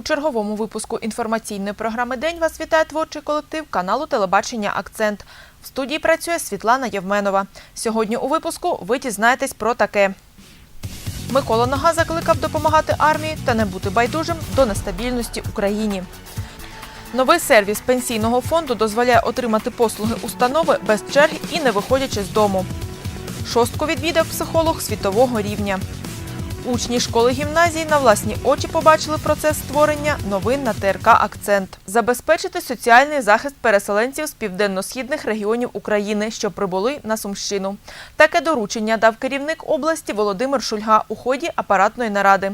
У черговому випуску інформаційної програми День вас вітає творчий колектив каналу телебачення Акцент. В студії працює Світлана Євменова. Сьогодні у випуску ви дізнаєтесь про таке. Микола Нога закликав допомагати армії та не бути байдужим до нестабільності Україні. Новий сервіс пенсійного фонду дозволяє отримати послуги установи без черг і не виходячи з дому. Шостку відвідав психолог світового рівня. Учні школи гімназії на власні очі побачили процес створення новин на ТРК Акцент. Забезпечити соціальний захист переселенців з південно-східних регіонів України, що прибули на Сумщину. Таке доручення дав керівник області Володимир Шульга у ході апаратної наради.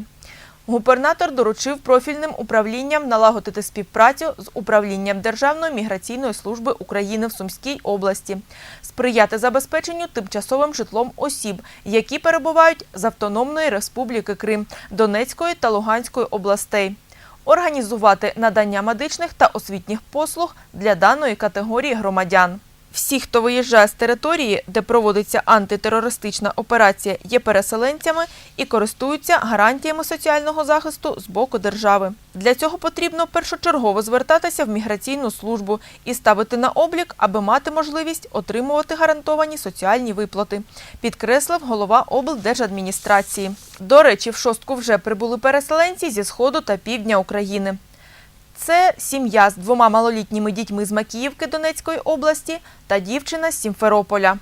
Губернатор доручив профільним управлінням налагодити співпрацю з управлінням Державної міграційної служби України в Сумській області, сприяти забезпеченню тимчасовим житлом осіб, які перебувають з Автономної Республіки Крим, Донецької та Луганської областей. Організувати надання медичних та освітніх послуг для даної категорії громадян. Всі, хто виїжджає з території, де проводиться антитерористична операція, є переселенцями і користуються гарантіями соціального захисту з боку держави. Для цього потрібно першочергово звертатися в міграційну службу і ставити на облік, аби мати можливість отримувати гарантовані соціальні виплати, підкреслив голова облдержадміністрації. До речі, в шостку вже прибули переселенці зі сходу та півдня України. Це сім'я з двома малолітніми дітьми з Макіївки Донецької області та дівчина з Сімферополя.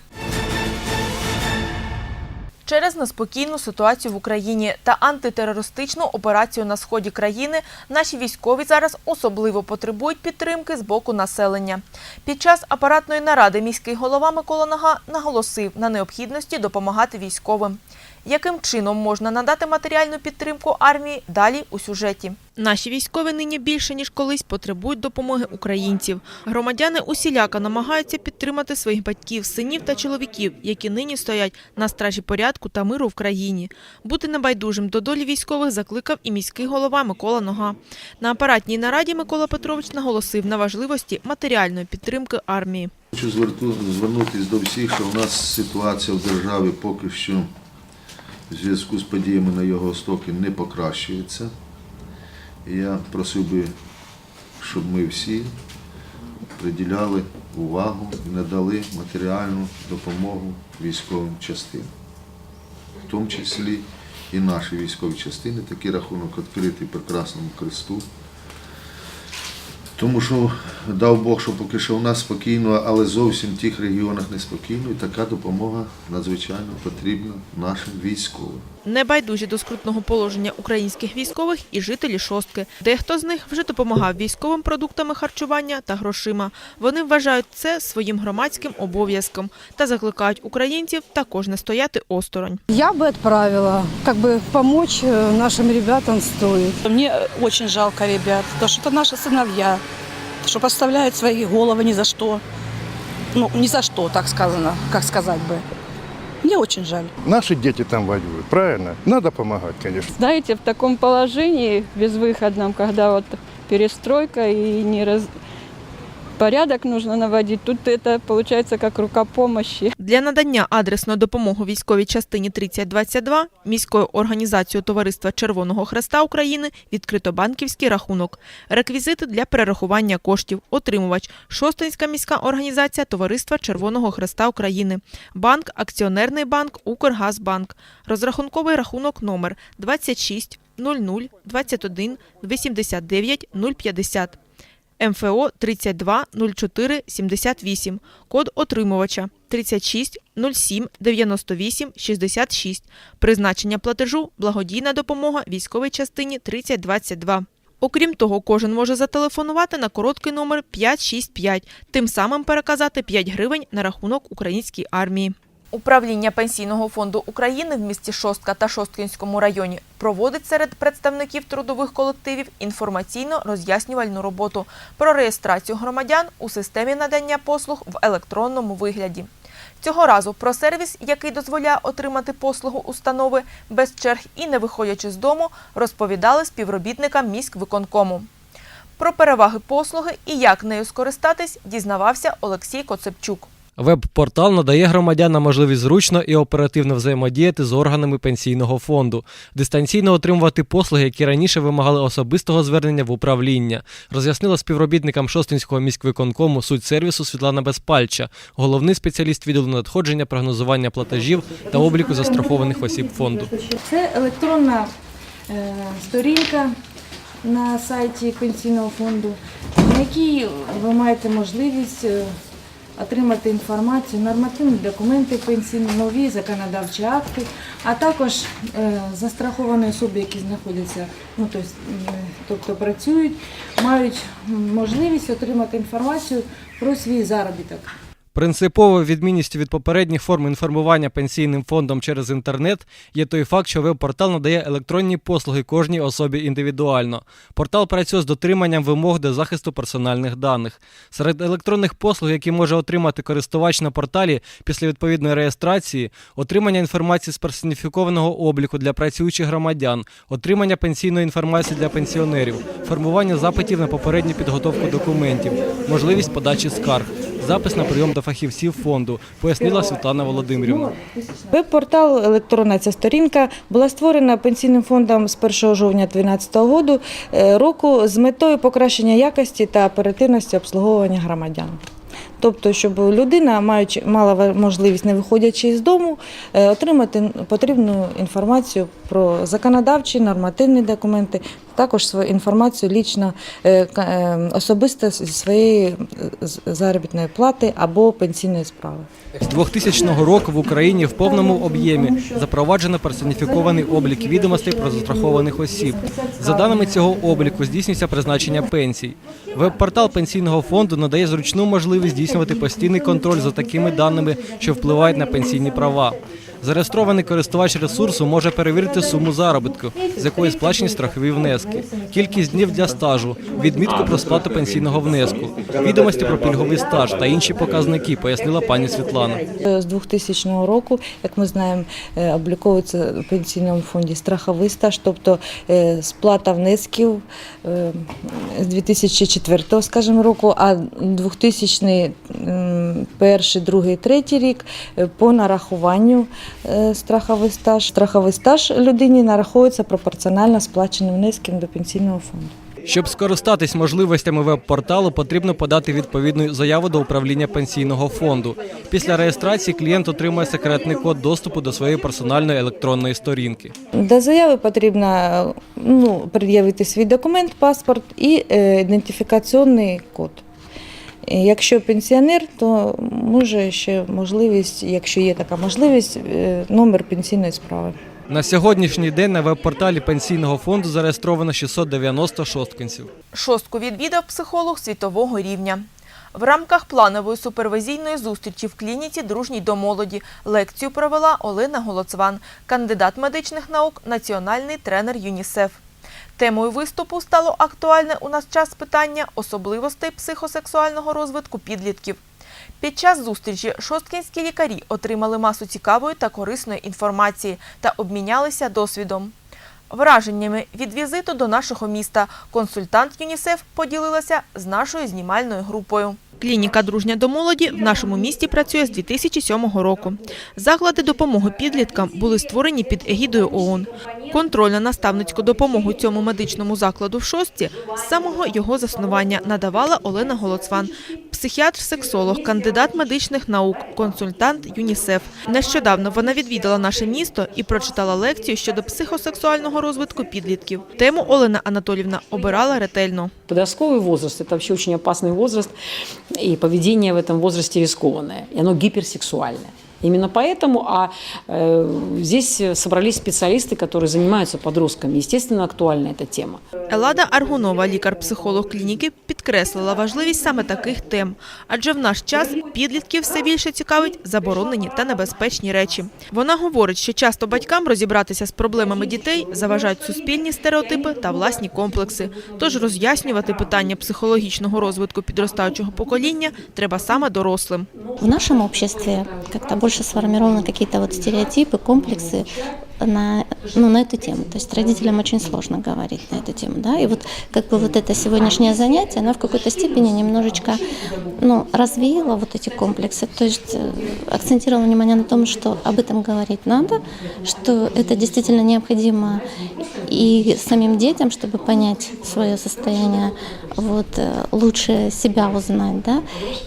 Через неспокійну ситуацію в Україні та антитерористичну операцію на сході країни наші військові зараз особливо потребують підтримки з боку населення. Під час апаратної наради міський голова Микола Нага наголосив на необхідності допомагати військовим. Яким чином можна надати матеріальну підтримку армії далі у сюжеті? Наші військові нині більше ніж колись потребують допомоги українців. Громадяни усіляко намагаються підтримати своїх батьків, синів та чоловіків, які нині стоять на стражі порядку та миру в країні. Бути небайдужим до долі військових закликав і міський голова Микола Нога. На апаратній нараді Микола Петрович наголосив на важливості матеріальної підтримки армії. Хочу звернутися до всіх, що у нас ситуація в державі поки що в зв'язку з подіями на його востокі не покращується. І я просив би, щоб ми всі приділяли увагу, надали матеріальну допомогу військовим частинам, в тому числі і наші військові частини. Такий рахунок відкритий прекрасному кресту. Тому що дав Бог, що поки що у нас спокійно, але зовсім в тих регіонах неспокійно, і така допомога надзвичайно потрібна нашим військовим. Небайдужі до скрутного положення українських військових і жителі шостки. Дехто з них вже допомагав військовим продуктами харчування та грошима. Вони вважають це своїм громадським обов'язком та закликають українців також не стояти осторонь. Я бы отправила, как бы помочь э, нашим ребятам стоит. Мне э, очень жалко ребят, потому что это наши сыновья, что подставляют свои головы ни за что. Ну, ни за что, так сказано, как сказать бы. Мне очень жаль. Наши дети там воюют, правильно? Надо помогать, конечно. Знаете, в таком положении безвыходном, когда вот перестройка и не раз... порядок нужно наводить, тут это получается как рука помощи. Для надання адресної допомоги військовій частині 3022 міською організацією Товариства Червоного Хреста України відкрито банківський рахунок. Реквізити для перерахування коштів. Отримувач Шостинська міська організація Товариства Червоного Хреста України. Банк, акціонерний банк, Укргазбанк. Розрахунковий рахунок номер 26 00 21 89 050. МФО 32 04 78, код отримувача 36 07 98 66, призначення платежу благодійна допомога військовій частині 3022. Окрім того, кожен може зателефонувати на короткий номер 565, тим самим переказати 5 гривень на рахунок українській армії. Управління Пенсійного фонду України в місті Шостка та Шосткинському районі проводить серед представників трудових колективів інформаційно-роз'яснювальну роботу про реєстрацію громадян у системі надання послуг в електронному вигляді. Цього разу про сервіс, який дозволяє отримати послугу установи без черг і не виходячи з дому, розповідали співробітникам міськвиконкому. Про переваги послуги і як нею скористатись, дізнавався Олексій Коцепчук. Веб-портал надає громадянам можливість зручно і оперативно взаємодіяти з органами пенсійного фонду, дистанційно отримувати послуги, які раніше вимагали особистого звернення в управління, роз'яснила співробітникам Шостинського міськвиконкому суть сервісу Світлана Безпальча, головний спеціаліст відділу надходження, прогнозування платежів та обліку застрахованих осіб фонду. Це електронна е, сторінка на сайті пенсійного фонду, на якій ви маєте можливість е, отримати інформацію, нормативні документи пенсійні, нові законодавчі акти, а також е, застраховані особи, які знаходяться, ну тобто, працюють, мають можливість отримати інформацію про свій заробіток. Принциповою відмінністю від попередніх форм інформування пенсійним фондом через інтернет є той факт, що веб-портал надає електронні послуги кожній особі індивідуально. Портал працює з дотриманням вимог до захисту персональних даних. Серед електронних послуг, які може отримати користувач на порталі після відповідної реєстрації, отримання інформації з персоніфікованого обліку для працюючих громадян, отримання пенсійної інформації для пенсіонерів, формування запитів на попередню підготовку документів, можливість подачі скарг, запис на прийом до фахівців фонду, пояснила Світлана Володимирівна. Веб-портал електронна ця сторінка була створена пенсійним фондом з 1 жовтня 2012 року, е, року з метою покращення якості та оперативності обслуговування громадян. Тобто, щоб людина, маючи мала можливість, не виходячи з дому, е, отримати потрібну інформацію про законодавчі, нормативні документи, також свою інформацію лічно е, е, особисто зі своєї заробітної плати або пенсійної справи. З 2000 року в Україні в повному об'ємі запроваджено персоніфікований облік відомостей про застрахованих осіб. За даними цього обліку здійснюється призначення пенсій. Веб-портал пенсійного фонду надає зручну можливість здійснювати постійний контроль за такими даними, що впливають на пенсійні права. Зареєстрований користувач ресурсу може перевірити суму заробітку, з якої сплачені страхові внески, кількість днів для стажу, відмітку про сплату пенсійного внеску, відомості про пільговий стаж та інші показники, пояснила пані Світлана. Е, З 2000 року, як ми знаємо, е, обліковується в пенсійному фонді страховий стаж, тобто е, сплата внесків з 2004, скажімо, року, а 2000 м, перший, другий, третій рік е, по нарахуванню е, страховий стаж. Страховий стаж людині нараховується пропорціонально сплаченим внескам до пенсійного фонду. Щоб скористатись можливостями веб-порталу, потрібно подати відповідну заяву до управління пенсійного фонду. Після реєстрації клієнт отримує секретний код доступу до своєї персональної електронної сторінки. До заяви потрібно ну, пред'явити свій документ, паспорт і е, ідентифікаційний код. Е, Якщо пенсіонер, то може ще можливість, якщо є така можливість, е, номер пенсійної справи. На сьогоднішній день на веб-порталі пенсійного фонду зареєстровано 690 шосткинців. Шостку відвідав психолог світового рівня. В рамках планової супервізійної зустрічі в клініці «Дружній до молоді» лекцію провела Олена Голоцван, кандидат медичних наук, національний тренер ЮНІСЕФ. Темою виступу стало актуальне у нас час питання особливостей психосексуального розвитку підлітків. Під час зустрічі шосткінські лікарі отримали масу цікавої та корисної інформації та обмінялися досвідом. Враженнями від візиту до нашого міста консультант ЮНІСЕФ поділилася з нашою знімальною групою. Клініка «Дружня до молоді» в нашому місті працює з 2007 року. Заклади допомоги підліткам були створені під егідою ООН. Контрольно-наставницьку допомогу цьому медичному закладу в шості з самого його заснування надавала Олена Голоцван, психіатр-сексолог, кандидат медичних наук, консультант ЮНІСЕФ. Нещодавно вона відвідала наше місто і прочитала лекцію щодо психосексуального розвитку підлітків. Тему Олена Анатолівна обирала ретельно. Подростковый возраст – это вообще очень опасный возраст, и поведение в этом возрасте рискованное, и оно гиперсексуальное. Именно поэтому а, э, здесь собрались специалисты, которые занимаются подростками. Естественно, актуальна эта тема. Елада Аргунова, лікар-психолог клініки, підкреслила важливість саме таких тем, адже в наш час підлітків все більше цікавить заборонені та небезпечні речі. Вона говорить, що часто батькам розібратися з проблемами дітей заважають суспільні стереотипи та власні комплекси. Тож роз'яснювати питання психологічного розвитку підростаючого покоління треба саме дорослим. В нашем обществе как-то больше сформированы какие-то вот стереотипы, комплексы на, ну, на эту тему. То есть родителям очень сложно говорить на эту тему. Да? И вот как бы вот это сегодняшнее занятие, оно в какой-то степени немножечко ну, развеяло вот эти комплексы. То есть э, акцентировало внимание на том, что об этом говорить надо, что это действительно необходимо и самим детям, чтобы понять свое состояние, вот, э, лучше себя узнать, да,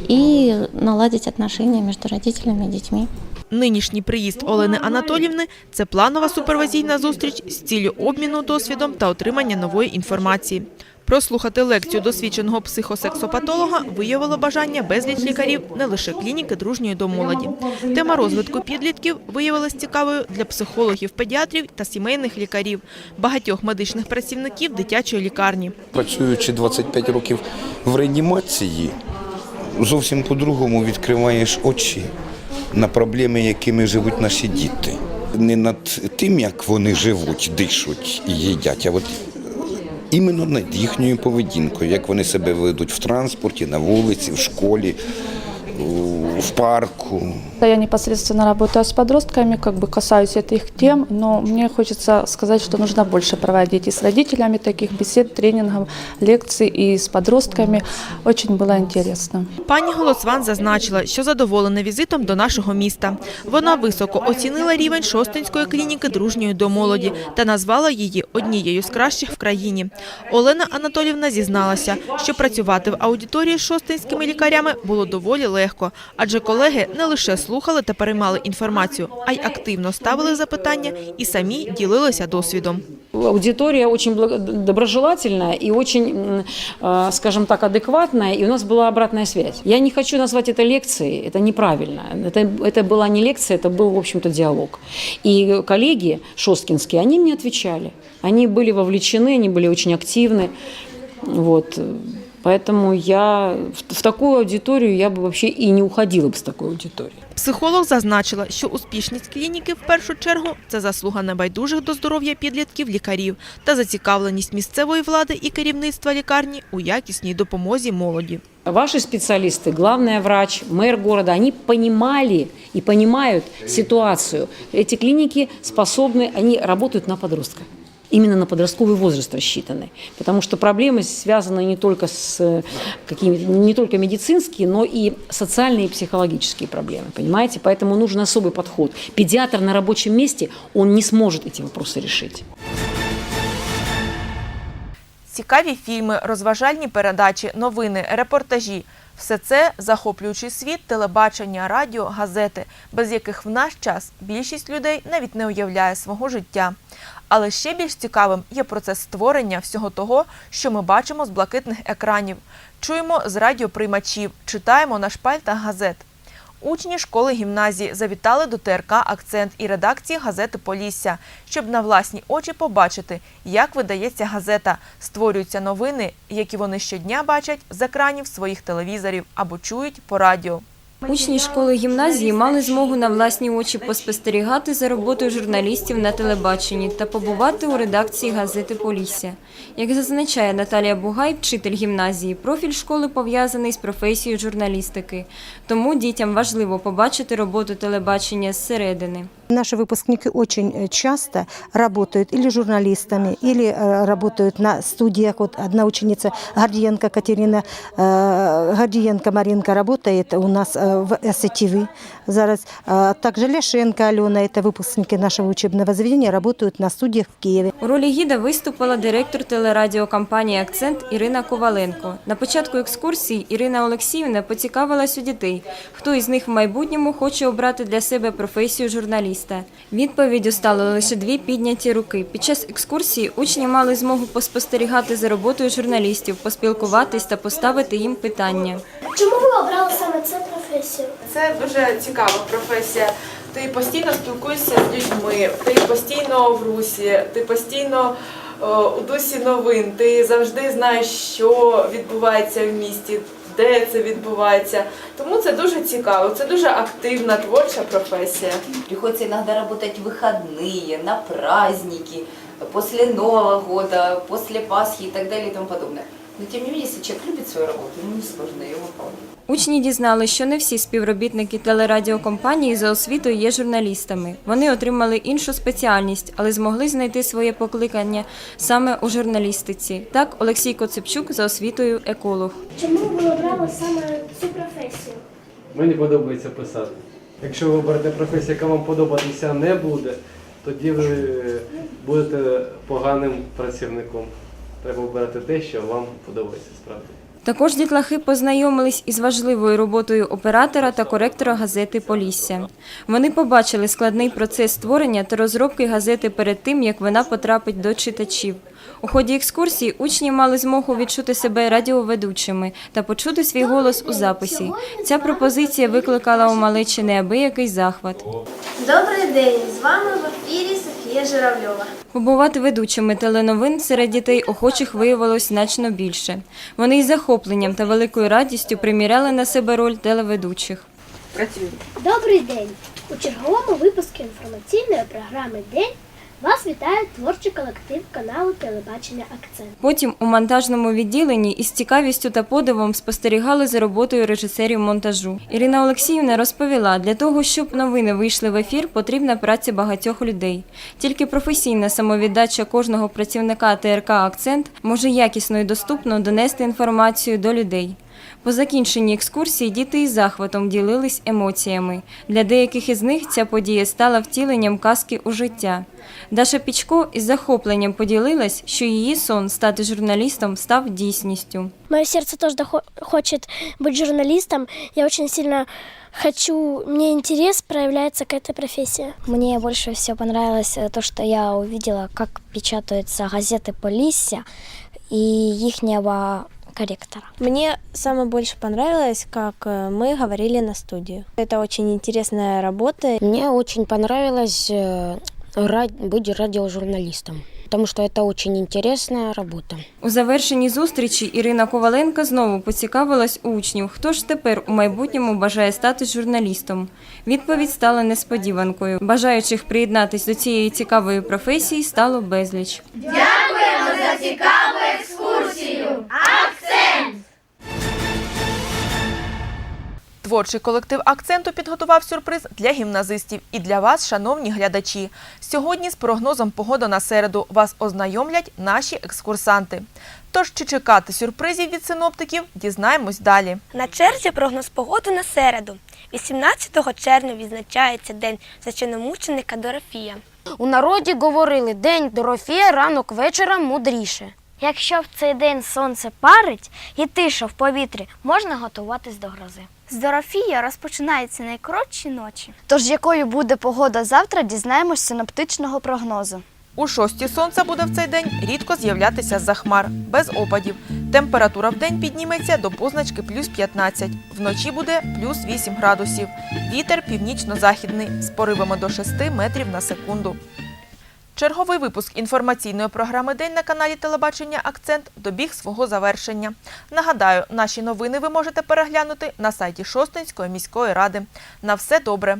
и наладить отношения между родителями и детьми. Нинішній приїзд Олени Анатолівни – це планова супервізійна зустріч з ціллю обміну досвідом та отримання нової інформації. Прослухати лекцію досвідченого психосексопатолога виявило бажання безліч лікарів не лише клініки дружньої до молоді. Тема розвитку підлітків виявилась цікавою для психологів, педіатрів та сімейних лікарів, багатьох медичних працівників дитячої лікарні. Працюючи 25 років в реанімації, зовсім по-другому відкриваєш очі на проблеми, якими живуть наші діти. Не над тим, як вони живуть, дишуть і їдять, а от іменно над їхньою поведінкою, як вони себе ведуть в транспорті, на вулиці, в школі, в парку. Я непосредственно работаю с подростками, как бы касаюсь этих тем, но мне хочется сказать, что нужно больше проводить и с родителями таких бесед, тренингов, лекций, и с подростками. Очень было интересно. Пані Голосван зазначила, що задоволена візитом до нашого міста. Вона високо оцінила рівень Шостинської клініки дружньої до молоді та назвала її однією з кращих в країні. Олена Анатолівна зізналася, що працювати в аудиторії з шостинськими лікарями було доволі легко, адже колеги не лише слухали та переймали інформацію, а й активно ставили запитання і самі ділилися досвідом. Аудитория очень благо- доброжелательная и очень, м, э, скажем так, адекватная, и у нас была обратная связь. Я не хочу назвать это лекцией, это неправильно. Это, это была не лекция, это был, в общем-то, диалог. И коллеги шосткинские, они мне отвечали. Они были вовлечены, они были очень активны. Вот. Поэтому я в, в такую аудиторию я бы вообще и не уходила бы с такой аудитории. Психолог зазначила, що успішність клініки в першу чергу це заслуга небайдужих до здоров'я підлітків лікарів та зацікавленість місцевої влади і керівництва лікарні у якісній допомозі молоді. Ваши специалисты, главный врач, мэр города, они понимали и понимают ситуацию. Эти клиники способны, они работают на подростка. Именно на подростковый возраст рассчитаны. Потому что проблемы связаны не только с э, какими не только медицинские, но и социальные и психологические проблемы. Понимаете? Поэтому нужен особый подход. Педиатр на рабочем месте, он не сможет эти вопросы решить. Цікаві фільми, розважальні передачі, новини, репортажі – все це захоплюючий світ, телебачення, радіо, газети, без яких в наш час більшість людей навіть не уявляє свого життя. Але ще більш цікавим є процес створення всього того, що ми бачимо з блакитних екранів, чуємо з радіоприймачів, читаємо на шпальтах газет. Учні школи гімназії завітали до ТРК Акцент і редакції газети Полісся, щоб на власні очі побачити, як видається газета, створюються новини, які вони щодня бачать з екранів своїх телевізорів або чують по радіо. Учні школи гімназії мали змогу на власні очі поспостерігати за роботою журналістів на телебаченні та побувати у редакції газети Полісся. Як зазначає Наталія Бугай, вчитель гімназії, профіль школи пов'язаний з професією журналістики. Тому дітям важливо побачити роботу телебачення зсередини. Наши выпускники очень э, часто работают или журналистами, или э, работают на студиях. Вот одна ученица Гордиенко Катерина, э, Гордиенко Маринка работает у нас э, в СТВ. Зараз Э, также Ляшенко Алена, это выпускники нашего учебного заведения, работают на студиях в Киеве. У ролі гіда виступила директор телерадіокомпанії Акцент Ірина Коваленко. На початку екскурсії Ірина Олексіївна поцікавилась у дітей, хто із них в майбутньому хоче обрати для себе професію журналіста. Відповіддю стали лише дві підняті руки. Під час екскурсії учні мали змогу поспостерігати за роботою журналістів, поспілкуватись та поставити їм питання. Чому ви обрали саме цю Професію? Це дуже цікава професія. Ти постійно спілкуєшся з людьми, ти постійно в русі, ти постійно е, у дусі новин, ти завжди знаєш, що відбувається в місті, де це відбувається. Тому це дуже цікаво, це дуже активна творча професія. Приходится иногда работать в выходные, на праздники, после Нового года, после Пасхи и так далее и тому подобное. Но тем не менее, если человек любит свою работу, ему несложно ее выполнять. Учні дізналися, що не всі співробітники телерадіокомпанії за освітою є журналістами. Вони отримали іншу спеціальність, але змогли знайти своє покликання саме у журналістиці. Так, Олексій Коцепчук за освітою еколог. Чому ви обрали саме цю професію? Мені подобається писати. Якщо ви оберете професію, яка вам подобатися не буде, тоді ви будете поганим працівником. Треба обирати те, що вам подобається справді. Також дітлахи познайомились із важливою роботою оператора та коректора газети Полісся. Вони побачили складний процес створення та розробки газети перед тим, як вона потрапить до читачів. У ході екскурсії учні мали змогу відчути себе радіоведучими та почути свій голос у записі. Ця пропозиція викликала у малечі неабиякий захват. Добрий день! З вами в ефірі Софія Журавльова. Побувати ведучими теленовин серед дітей охочих виявилось значно більше. Вони із захопленням та великою радістю приміряли на себе роль телеведучих. Добрий день! У черговому випуску інформаційної програми День вас вітає творчий колектив каналу Телебачення Акцент. Потім у монтажному відділенні із цікавістю та подивом спостерігали за роботою режисерів монтажу. Ірина Олексіївна розповіла, для того, щоб новини вийшли в ефір, потрібна праця багатьох людей. Тільки професійна самовіддача кожного працівника ТРК Акцент може якісно і доступно донести інформацію до людей. По закінченні екскурсії діти із захватом ділились емоціями. Для деяких із них ця подія стала втіленням казки у життя. Даша Пічко із захопленням поділилась, що її сон стати журналістом став дійсністю. Мое сердце тоже дохо- хочет быть журналистом. Я очень сильно хочу, мне интерес проявляется к этой профессии. Мне больше всего понравилось э, то, что я увидела, как печатаются газеты Полисся и ихнего корректора. Мне самое больше понравилось, как э, мы говорили на студию. Это очень интересная работа. Мне очень понравилось э, ра- быть радиожурналистом, потому что это очень интересная работа. У завершенні зустрічі Ірина Коваленка знову поцікавилась у учнів, хто ж тепер у майбутньому бажає стати журналістом. Відповідь стала несподіванкою. Бажаючих приєднатись до цієї цікавої професії стало безліч. Дякуємо за цікаву екскурсію! Творчий колектив акценту підготував сюрприз для гімназистів і для вас, шановні глядачі. Сьогодні з прогнозом погоди на середу вас ознайомлять наші екскурсанти. Тож чи чекати сюрпризів від синоптиків, дізнаємось далі. На черзі прогноз погоди на середу. 18 червня відзначається День священомученика Дорофія. У народі говорили день Дорофія, ранок вечора мудріше. Якщо в цей день сонце парить і тиша в повітрі, можна готуватись до грози. З Дорофія розпочинаються найкоротші ночі. Тож якою буде погода завтра, дізнаємось синоптичного прогнозу. У шості сонце буде в цей день рідко з'являтися з-за хмар, без опадів. Температура в день підніметься до позначки плюс 15. Вночі буде плюс 8 градусів. Вітер північно-західний з поривами до 6 метрів на секунду. Черговий випуск інформаційної програми День на каналі Телебачення Акцент добіг свого завершення. Нагадаю, наші новини ви можете переглянути на сайті Шостинської міської ради. На все добре!